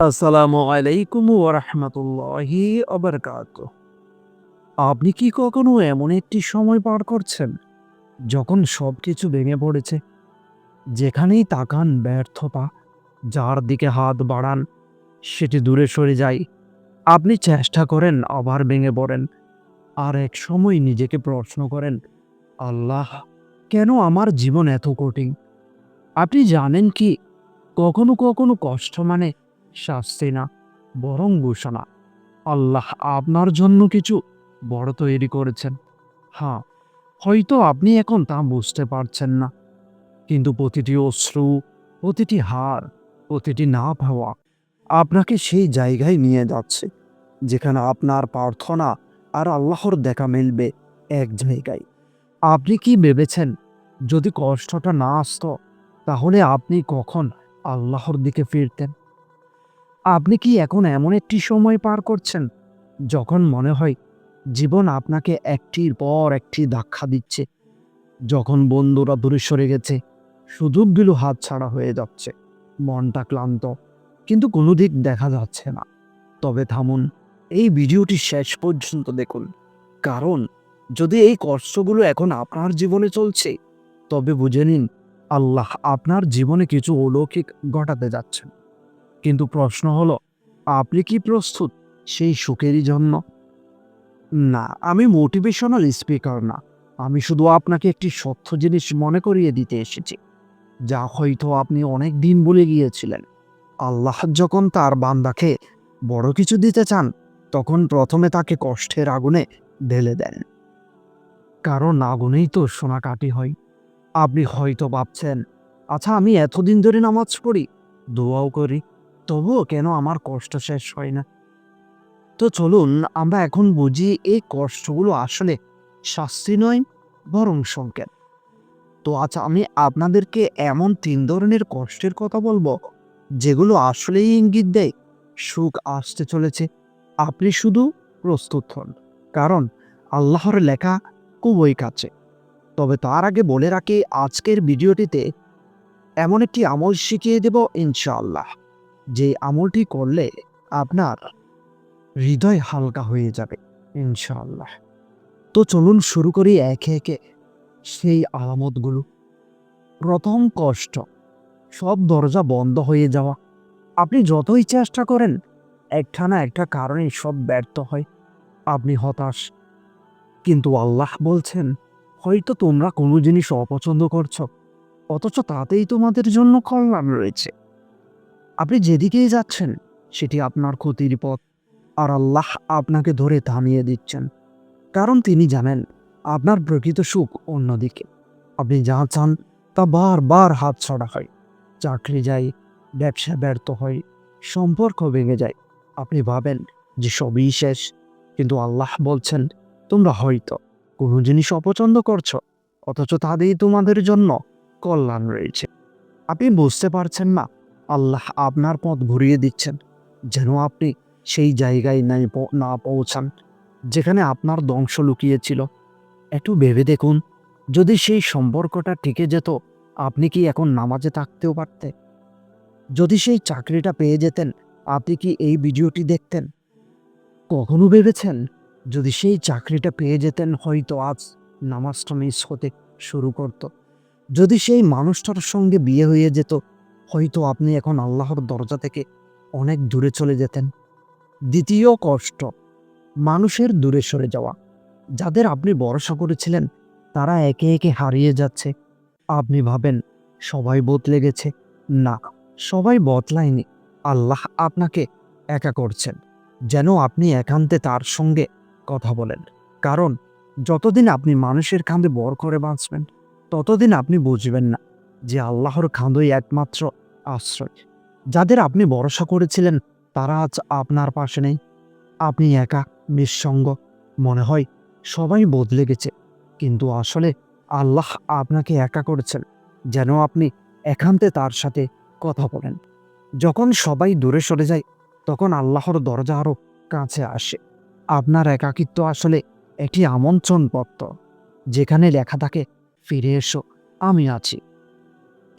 আসসালামু আলাইকুম ওরহমতুল্লাহি অবরকাত আপনি কি কখনো এমন একটি সময় পার করছেন যখন সব কিছু ভেঙে পড়েছে? যেখানেই তাকান ব্যর্থতা, যার দিকে হাত বাড়ান, সেটি দূরে সরে যায়। আপনি চেষ্টা করেন আবার ভেঙে পড়েন। আর এক সময় নিজেকে প্রশ্ন করেন, আল্লাহ, কেন আমার জীবন এত কঠিন? আপনি জানেন কি, কখনো কখনো কষ্ট মানে শাস্তি না বরং ঘোষণা আল্লাহ আপনার জন্য কিছু বড় তৈরি করেছেন। হ্যাঁ হয়তো আপনি এখন তা বুঝতে পারছেন না। কিন্তু প্রতিটি অশ্রু, প্রতিটি হার প্রতিটি না পাওয়া আপনাকে সেই জায়গায় নিয়ে যাচ্ছে, যেখানে আপনার প্রার্থনা আর আল্লাহর দেখা মিলবে এক জায়গায়। আপনি কি ভেবেছেন, যদি কষ্টটা না আসতো, তাহলে আপনি কখন আল্লাহর দিকে ফিরতেন? আপনি কি এখন এমন একটি সময় পার করছেন? যখন মনে হয় জীবন আপনাকে একটির পর একটি ধাক্কা দিচ্ছে, যখন বন্ধুরা দূরে সরে গেছে, সুযোগগুলো হাত ছাড়া হয়ে যাচ্ছে, মনটা ক্লান্ত, কিন্তু কোনো দিক দেখা যাচ্ছে না। তবে থামুন, এই ভিডিওটি শেষ পর্যন্ত দেখুন। কারণ, যদি এই কষ্টগুলো এখন আপনার জীবনে চলছে, তবে বুঝে নিন, আল্লাহ আপনার জীবনে কিছু অলৌকিক ঘটাতে যাচ্ছেন। কিন্তু প্রশ্ন হলো, আপনি কি প্রস্তুত সেই সুখেরই জন্য? না, আমি মোটিভেশনাল স্পিকার না। আমি শুধু আপনাকে একটি সত্য জিনিস মনে করিয়ে দিতে এসেছি, যা হয়তো আপনি অনেক দিন বলে গিয়েছিলেন। আল্লাহ যখন তার বান্দাকে বড় কিছু দিতে চান, তখন প্রথমে তাকে কষ্টের আগুনে ঢেলে দেন। কারণ আগুনেই তো সোনা কাটি হয়। আপনি হয়তো ভাবছেন আচ্ছা আমি এতদিন ধরে নামাজ পড়ি, দোয়াও করি তবুও কেন আমার কষ্ট শেষ হয় না? তো চলুন, আমরা এখন বুঝি এই কষ্টগুলো আসলে শাস্তি নয়, বরং সংকেত। তো আচ্ছা আমি আপনাদেরকে এমন তিন ধরনের কষ্টের কথা বলব, যেগুলো আসলেই ইঙ্গিত দেয় সুখ আসতে চলেছে। আপনি শুধু প্রস্তুত হন, কারণ আল্লাহর লেখা খুবই কাছে। তবে তার আগে বলে রাখি, আজকের ভিডিওটিতে এমন একটি আমল শিখিয়ে দেব ইনশাআল্লাহ। যে আমলটি করলে আপনার হৃদয় হালকা হয়ে যাবে ইনশাল্লাহ তো চলুন শুরু করি একে একে সেই আলামতগুলো। প্রথম কষ্ট, সব দরজা বন্ধ হয়ে যাওয়া। আপনি যতই চেষ্টা করেন একটা না একটা কারণে সব ব্যর্থ হয়। আপনি হতাশ। কিন্তু আল্লাহ বলছেন, হয়তো তোমরা কোনো জিনিস অপছন্দ করছ, অথচ তাতেই তোমাদের জন্য কল্যাণ রয়েছে। আপনি যেদিকেই যাচ্ছেন, সেটি আপনার ক্ষতির পথ। আর আল্লাহ আপনাকে ধরে থামিয়ে দিচ্ছেন। কারণ তিনি জানেন, আপনার প্রকৃত সুখ অন্যদিকে। আপনি যা চান, তা বারবার হাত ছড়া হয়। চাকরি যায়, ব্যবসা ব্যর্থ হয়, সম্পর্ক ভেঙে যায়। আপনি ভাবেন যে সবই শেষ, কিন্তু আল্লাহ বলছেন, তোমরা হয়তো কোনো জিনিস অপছন্দ করছ, অথচ তাদেরই তোমাদের জন্য কল্যাণ রয়েছে। আপনি বুঝতে পারছেন না আল্লাহ আপনার পথ ঘুরিয়ে দিচ্ছেন, যেন আপনি সেই জায়গায় নাই না পৌঁছান, যেখানে আপনার ধ্বংস লুকিয়েছিল। একটু ভেবে দেখুন, যদি সেই সম্পর্কটা টিকে যেত, আপনি কি এখন নামাজে থাকতেও পারতেন? যদি সেই চাকরিটা পেয়ে যেতেন, আপনি কি এই ভিডিওটি দেখতেন? কখনো ভেবেছেন, যদি সেই চাকরিটা পেয়ে যেতেন, হয়তো আজ নামাজটা মিস হতে শুরু করত। যদি সেই মানুষটার সঙ্গে বিয়ে হয়ে যেত হয়তো আপনি এখন আল্লাহর দরজা থেকে অনেক দূরে চলে যেতেন। দ্বিতীয় কষ্ট, মানুষের দূরে সরে যাওয়া। যাদের আপনি ভরসা করেছিলেন, তারা একে একে হারিয়ে যাচ্ছে। আপনি ভাবেন, সবাই বদলে গেছে। না, সবাই বদলায়নি। আল্লাহ আপনাকে একা করছেন, যেন আপনি একান্তে তার সঙ্গে কথা বলেন। কারণ, যতদিন আপনি মানুষের কাঁধে বর করে বাঁচবেন, ততদিন আপনি বুঝবেন না যে আল্লাহর কাঁধই একমাত্র আশ্রয়। যাদের আপনি ভরসা করেছিলেন, তারা আজ আপনার পাশে নেই। আপনি একা, নিঃসঙ্গ, মনে হয় সবাই বদলে গেছে। কিন্তু আসলে আল্লাহ আপনাকে একা করেছেন, যেন আপনি একান্তে তার সাথে কথা বলেন। যখন সবাই দূরে সরে যায়, তখন আল্লাহর দরজা আরও কাছে আসে। আপনার একাকিত্ব আসলে একটি আমন্ত্রণপত্র, যেখানে লেখা থাকে, ফিরে এসো, আমি আছি।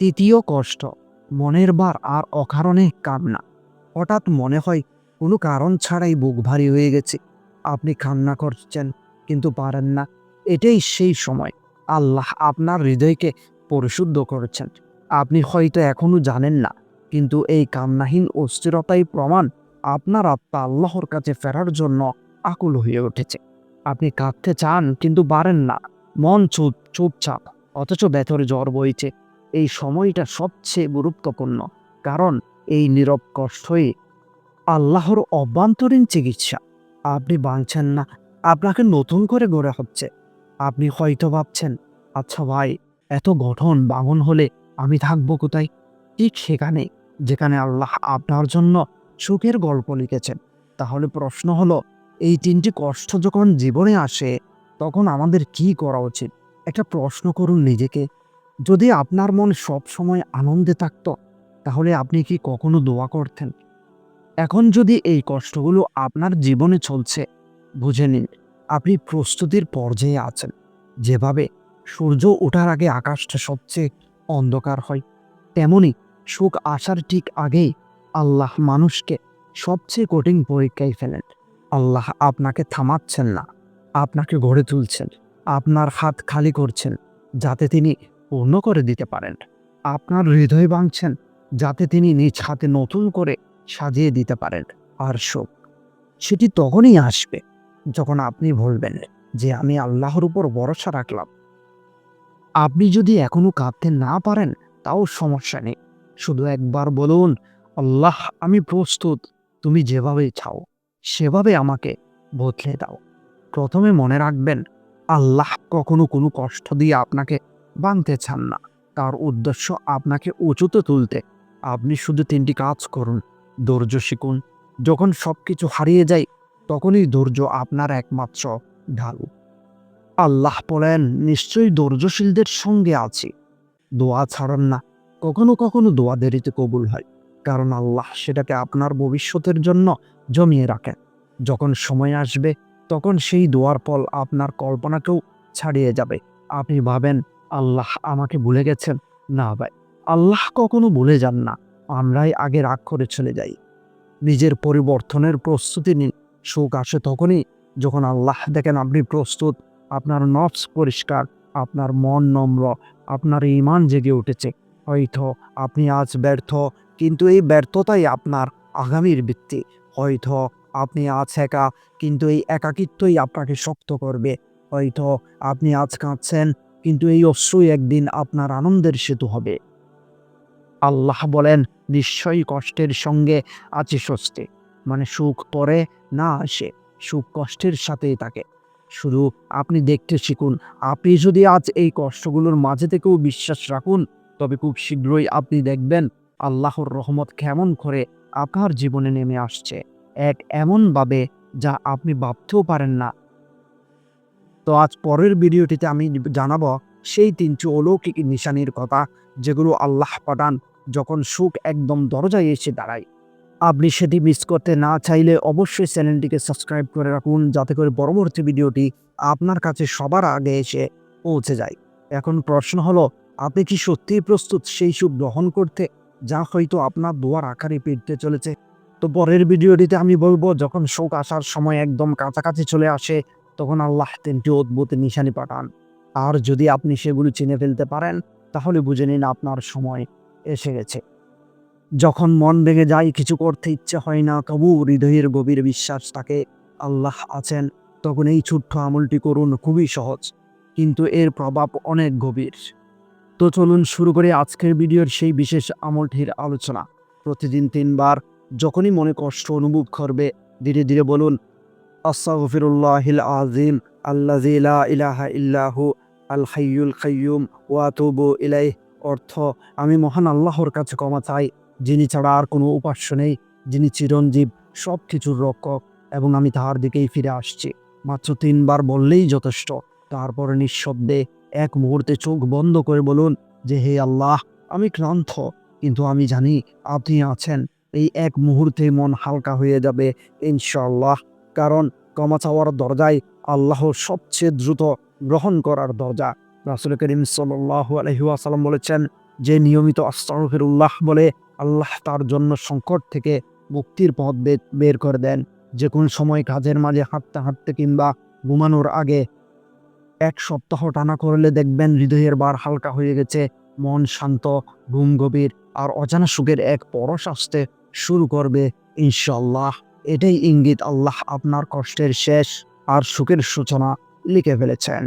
তৃতীয় কষ্ট, মনের বার আর অকারণে কান্না। হঠাৎ মনে হয় কোনো কারণ ছাড়াই বুক ভারী হয়ে গেছে। আপনি কান্না করছেন, কিন্তু পারেন না। এটাই সেই সময়। আল্লাহ আপনার হৃদয়কে পরিশুদ্ধ করেছেন। আপনি হয়তো এখনও জানেন না, কিন্তু এই কান্নাহীন অস্থিরতাই প্রমাণ আপনার আত্মা আল্লাহর কাছে ফেরার জন্য আকুল হয়ে উঠেছে। আপনি কাঁদতে চান, কিন্তু পারেন না। মন চুপ, চুপচাপ, অথচ ভেতরে জ্বর বইছে। এই সময়টা সবচেয়ে গুরুত্বপূর্ণ। কারণ এই নীরব কষ্টই আল্লাহর অভ্যন্তরীণ চিকিৎসা। আপনি বাঁচছেন না, আপনাকে নতুন করে গড়ে হচ্ছে। আপনি হয়তো ভাবছেন আচ্ছা ভাই, এত গঠন বাঙন হলে আমি থাকব কোথায়? ঠিক সেখানে, যেখানে আল্লাহ আপনার জন্য সুখের গল্প লিখেছেন। তাহলে প্রশ্ন হলো, এই তিনটি কষ্ট যখন জীবনে আসে, তখন আমাদের কি করা উচিত? একটা প্রশ্ন করুন নিজেকে। যদি আপনার মন সব সময় আনন্দে থাকত, তাহলে আপনি কি কখনো দোয়া করতেন? এখন যদি এই কষ্টগুলো আপনার জীবনে চলছে, বুঝে নিন, আপনি প্রস্তুতির পর্যায়ে আছেন। যেভাবে সূর্য ওঠার আগে আকাশটা সবচেয়ে অন্ধকার হয়, তেমনি সুখ আসার ঠিক আগেই আল্লাহ মানুষকে সবচেয়ে কঠিন পরীক্ষায় ফেলেন। আল্লাহ আপনাকে থামাচ্ছেন না, আপনাকে গড়ে তুলছেন, আপনার হাত খালি করছেন, যাতে তিনি পূর্ণ করে দিতে পারেন। আপনার হৃদয় ভাঙছেন, যাতে তিনি নিজ হাতে নতুন করে সাজিয়ে দিতে পারেন। আর সুখ সেটি তখনই আসবে যখন আপনি বলবেন যে আমি আল্লাহর উপর ভরসা রাখলাম। আপনি যদি এখনও কাঁদতে না পারেন, তাও সমস্যা নেই। শুধু একবার বলুন, আল্লাহ, আমি প্রস্তুত। তুমি যেভাবে চাও, সেভাবে আমাকে বদলে দাও। প্রথমে মনে রাখবেন, আল্লাহ কখনো কোনো কষ্ট দিয়ে আপনাকে বাঁধতে চান না। তার উদ্দেশ্য আপনাকে উঁচুতে তুলতে। আপনি শুধু তিনটি কাজ করুন। ধৈর্য শিখুন। যখন সব কিছু হারিয়ে যায়, তখনই ধৈর্য আপনার একমাত্র ঢাল। আল্লাহ বলেন, নিশ্চয়ই ধৈর্যশীলদের সঙ্গে আছি। দোয়া ছাড়ান না। কখনো কখনো দোয়া দেরিতে কবুল হয়। কারণ আল্লাহ সেটাকে আপনার ভবিষ্যতের জন্য জমিয়ে রাখেন। যখন সময় আসবে, তখন সেই দোয়ার ফল আপনার কল্পনাকেও ছাড়িয়ে যাবে। আপনি ভাবেন আল্লাহ আমাকে ভুলে গেছেন? না ভাই, আল্লাহ কখনো ভুলে যান না। আমরাই আগে রাগ করে চলে যাই। নিজের পরিবর্তনের প্রস্তুতি নিন। সুখ আসে তখনই যখন আল্লাহ দেখেন আপনি প্রস্তুত, আপনার নফস পরিষ্কার, আপনার মন নম্র, আপনার ইমান জেগে উঠেছে। হয়তো আপনি আজ ব্যর্থ, কিন্তু এই ব্যর্থতাই আপনার আগামীর ভিত্তি। হয়তো আপনি আজ একা, কিন্তু এই একাকিত্বই আপনাকে শক্ত করবে। হয়তো আপনি আজ কাঁদছেন কিন্তু এই অশ্রুই একদিন আপনার আনন্দের সেতু হবে। আল্লাহ বলেন, নিশ্চয়ই কষ্টের সঙ্গে আছে স্বস্তি। মানে সুখ পরে না আসে, সুখ কষ্টের সাথেই থাকে। শুধু আপনি দেখতে শিখুন, আপনি যদি আজ এই কষ্টগুলোর মাঝে থেকেও বিশ্বাস রাখুন, তবে খুব শীঘ্রই আপনি দেখবেন, আল্লাহর রহমত কেমন করে আপনার জীবনে নেমে আসছে। এক এমনভাবে যা আপনি ভাবতেও পারেন না। তো আজ পরের ভিডিওটিতে আমি জানাব সেই তিনটি অলৌকিক নিশানির কথা যেগুলো আল্লাহ পাঠান যখন সুখ একদম দরজায় এসে দাঁড়ায়। আপনি সেটি মিস করতে না চাইলে অবশ্যই চ্যানেলটিকে সাবস্ক্রাইব করে রাখুন যাতে করে পরবর্তী ভিডিওটি আপনার কাছে সবার আগে এসে পৌঁছে যায়। এখন প্রশ্ন হলো, আপনি কি সত্যিই প্রস্তুত সেই সুখ গ্রহণ করতে, যা হয়তো আপনার দোয়ার আকারে পেতে চলেছে? তো পরের ভিডিওটিতে আমি বলব, যখন শোক আসার সময় একদম কাছাকাছি চলে আসে তখন আল্লাহ তিনটি অদ্ভুত নিশানি পাঠান। আর যদি আপনি সেগুলো চিনে ফেলতে পারেন, তাহলে বুঝে নিন আপনার সময় এসে গেছে। যখন মন ভেঙে যায়, কিছু করতে ইচ্ছে হয় না তবু হৃদয়ের গভীর বিশ্বাস তাকে আল্লাহ আছেন, তখন এই ছোট্ট আমলটি করুন খুবই সহজ, কিন্তু এর প্রভাব অনেক গভীর। তো চলুন শুরু করে আজকের ভিডিওর সেই বিশেষ আমলটির আলোচনা। প্রতিদিন তিনবার যখনই মনে কষ্ট অনুভব করবে, ধীরে ধীরে বলুন আস্তাগফিরুল্লাহিল আজিম আল্লাযী লা ইলাহা ইল্লাহু আল হাইয়ুল কাইয়ুম ওয়া আতুবু ইলাইহ। অর্থ, আমি মহান আল্লাহর কাছে ক্ষমা চাই, যিনি ছাড়া আর কোনো উপাস্য নেই, যিনি চিরঞ্জীব সব কিছুর রক্ষক, এবং আমি তাহার দিকেই ফিরে আসছি। মাত্র তিনবার বললেই যথেষ্ট। তারপরে নিঃশব্দে এক মুহূর্তে চোখ বন্ধ করে বলুন, যে হে আল্লাহ, আমি ক্লান্ত, কিন্তু আমি জানি আপনি আছেন। এই এক মুহূর্তে মন হালকা হয়ে যাবে, ইনশাআল্লাহ। কারণ ক্ষমা চাওয়ার দরজায় আল্লাহ সবচেয়ে দ্রুত গ্রহণ করার দরজা। রাসুল করিম আলহিউসালাম বলেছেন, যে নিয়মিত আস্তাগফিরুল্লাহ বলে আল্লাহ তার জন্য সংকট থেকে মুক্তির পথ বের করে দেন। যে কোন সময় কাজের মাঝে হাঁটতে হাঁটতে কিংবা ঘুমানোর আগে এক সপ্তাহ টানা করলে দেখবেন হৃদয়ের বার হালকা হয়ে গেছে, মন শান্ত, ঘুম গভীর, আর অজানা সুখের এক পরশ আসতে শুরু করবে ইনশাল্লাহ এটাই ইঙ্গিত আল্লাহ আপনার কষ্টের শেষ আর সুখের সূচনা লিখে ফেলেছেন।